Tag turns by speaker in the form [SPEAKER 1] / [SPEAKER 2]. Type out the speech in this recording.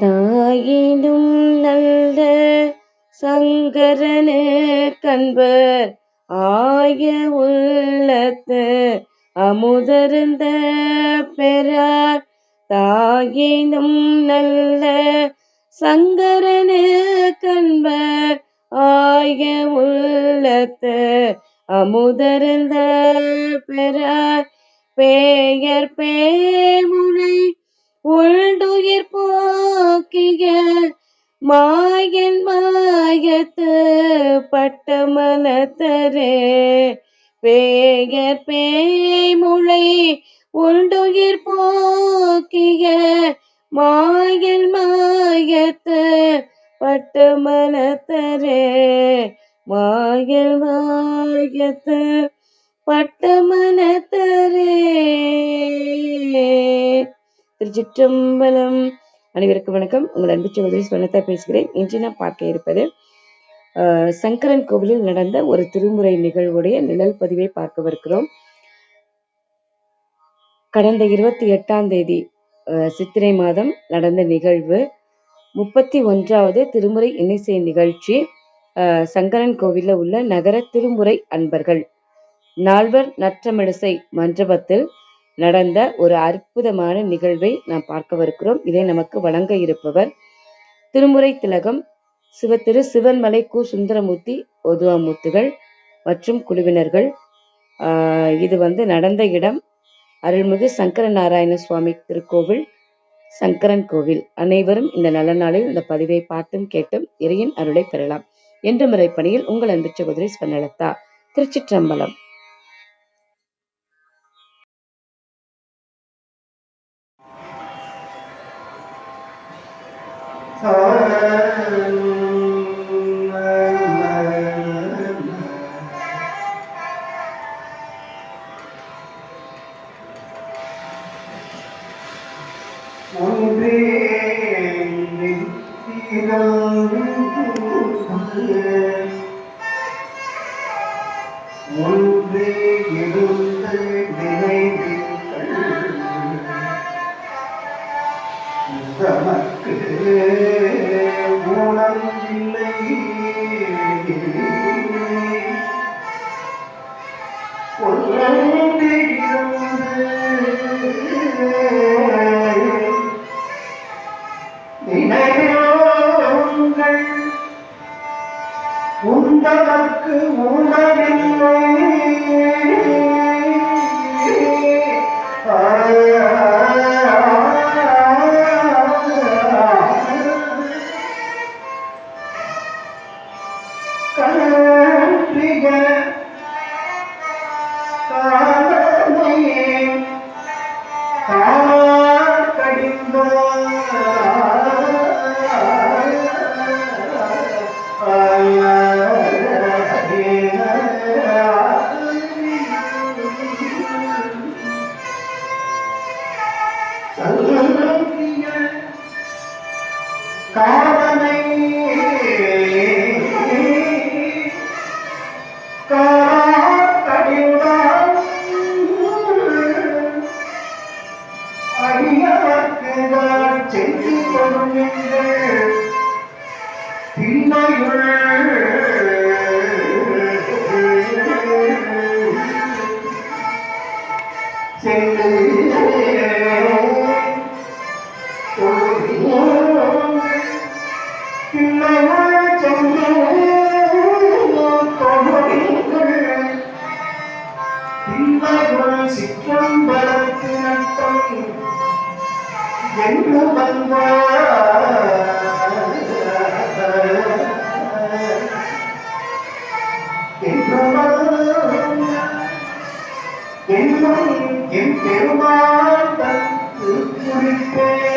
[SPEAKER 1] தாயினும் நல்ல சங்கரனு கண்பர் ஆய உள்ளத்து அமுதருந்த பெறார். தாயினும் நல்ல சங்கரனு கண்பர் ஆய உள்ளத்து அமுதருந்த பெறார். பேயர் பேமுனை உள்துயிர் போக்கிய மாயன் மாயத்து பட்டமலத்தரே பேயர் பேய்முளை உள்துயிர் போக்கிய மாயன் மாயத்து பட்டமலத்தரே மாயல் மாயத்து பட்டமனத்தரே திருச்சிற்றம்பலம். அனைவருக்கும் வணக்கம். உங்கள் அன்பு சகோதரி ஸ்வனதா பேசுகிறேன். இன்று நான் பார்க்க இருப்பது சங்கரன் கோவிலில் நடந்த ஒரு திருமுறை நிகழ்வுடைய நிழல் பதிவை பார்க்கவிருக்கிறோம் கடந்த இருபத்தி எட்டாம் தேதி அஹ், சித்திரை மாதம் நடந்த நிகழ்வு. முப்பத்தி ஒன்றாவது திருமுறை இன்னிசை நிகழ்ச்சி அஹ், சங்கரன் கோவிலில் உள்ள நகர திருமுறை அன்பர்கள். நால்வர் நற்றமிழிசை மண்டபத்தில் நடந்த ஒரு அற்புதமான நிகழ்வை நாம் பார்க்கவிருக்கிறோம். இதை நமக்கு வழங்க இருப்பவர் திருமுறை திலகம் சிவத்திரு சிவன்மலை கு சுந்தரமூர்த்தி ஒதுவாமூர்த்திகள் மற்றும் குழுவினர்கள். ஆஹ் இது வந்து நடந்த இடம் அருள்மிகு சங்கர நாராயண சுவாமி திருக்கோவில் சங்கரன் கோவில். அனைவரும் இந்த நல்ல நாளில் இந்த பதிவை பார்த்தும் கேட்டும் இறையின் அருளை பெறலாம். என்று முறைப்பணியில் உங்கள் அன்பு சகோதரி ஸ்வர்ணலதா திருச்சிற்றம்பலம்.
[SPEAKER 2] ஒன்றே நித்திரம் ஒன்றே தமக்கு உணர்வில்லை ஒன்றே இருந்து Ah. இந்த என்று என்னும் என் பெருமாள் குறிப்பே